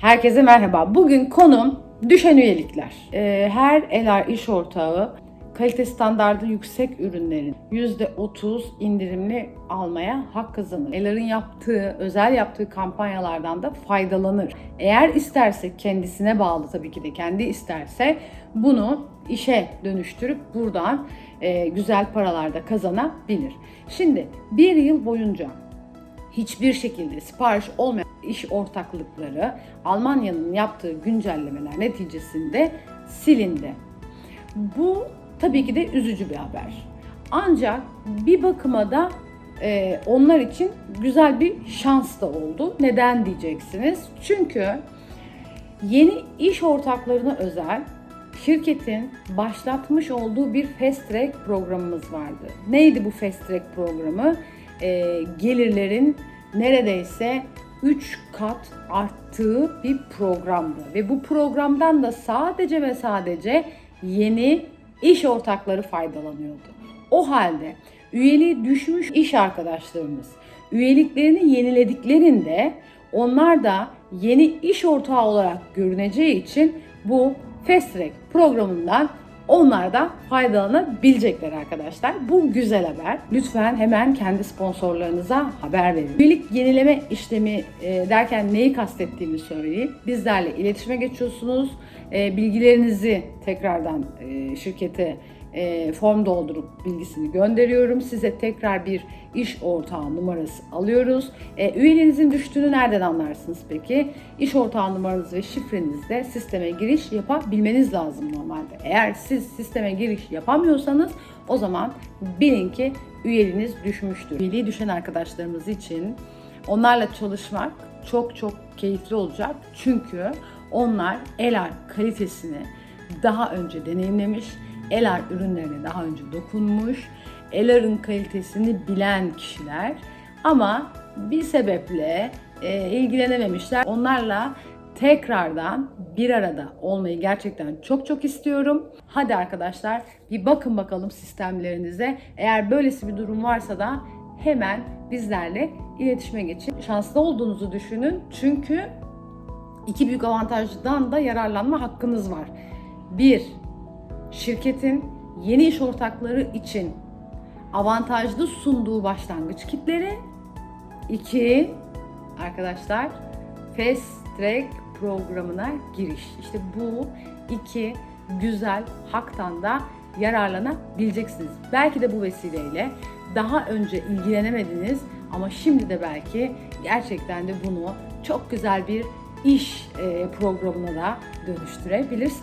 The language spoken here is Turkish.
Herkese merhaba. Bugün konum düşen üyelikler. Ee, her Elar iş ortağı kalite standardı yüksek ürünlerin %30 indirimli almaya hak kazanır. Elar'ın yaptığı, özel yaptığı kampanyalardan da faydalanır. Eğer isterse kendisine bağlı tabii ki de kendi isterse bunu işe dönüştürüp buradan e, güzel paralar da kazanabilir. Şimdi bir yıl boyunca hiçbir şekilde sipariş olmayan iş ortaklıkları Almanya'nın yaptığı güncellemeler neticesinde silindi. Bu tabii ki de üzücü bir haber. Ancak bir bakıma da e, onlar için güzel bir şans da oldu. Neden diyeceksiniz? Çünkü yeni iş ortaklarına özel şirketin başlatmış olduğu bir fast track programımız vardı. Neydi bu fast track programı? Ee, gelirlerin neredeyse 3 kat arttığı bir programdı. Ve bu programdan da sadece ve sadece yeni iş ortakları faydalanıyordu. O halde üyeliği düşmüş iş arkadaşlarımız üyeliklerini yenilediklerinde onlar da yeni iş ortağı olarak görüneceği için bu Fast Track programından onlar da faydalanabilecekler arkadaşlar. Bu güzel haber. Lütfen hemen kendi sponsorlarınıza haber verin. Üyelik yenileme işlemi e, derken neyi kastettiğimi söyleyeyim. Bizlerle iletişime geçiyorsunuz. E, bilgilerinizi tekrardan e, şirkete e, form doldurup bilgisini gönderiyorum. Size tekrar bir iş ortağı numarası alıyoruz. E, üyeliğinizin düştüğünü nereden anlarsınız peki? İş ortağı numaranız ve şifrenizle sisteme giriş yapabilmeniz lazım normalde. Eğer siz sisteme giriş yapamıyorsanız o zaman bilin ki üyeliğiniz düşmüştür. Üyeliği düşen arkadaşlarımız için onlarla çalışmak çok çok keyifli olacak. Çünkü onlar Elar kalitesini daha önce deneyimlemiş, Elar ürünlerine daha önce dokunmuş, Elar'ın kalitesini bilen kişiler ama bir sebeple e, ilgilenememişler. Onlarla tekrardan bir arada olmayı gerçekten çok çok istiyorum. Hadi arkadaşlar bir bakın bakalım sistemlerinize. Eğer böylesi bir durum varsa da hemen bizlerle iletişime geçin. Şanslı olduğunuzu düşünün. Çünkü iki büyük avantajdan da yararlanma hakkınız var. Bir, şirketin yeni iş ortakları için avantajlı sunduğu başlangıç kitleri. İki, arkadaşlar Fast Track programına giriş. İşte bu iki güzel haktan da yararlanabileceksiniz. Belki de bu vesileyle daha önce ilgilenemediniz ama şimdi de belki gerçekten de bunu çok güzel bir iş e, programına da dönüştürebilirsiniz.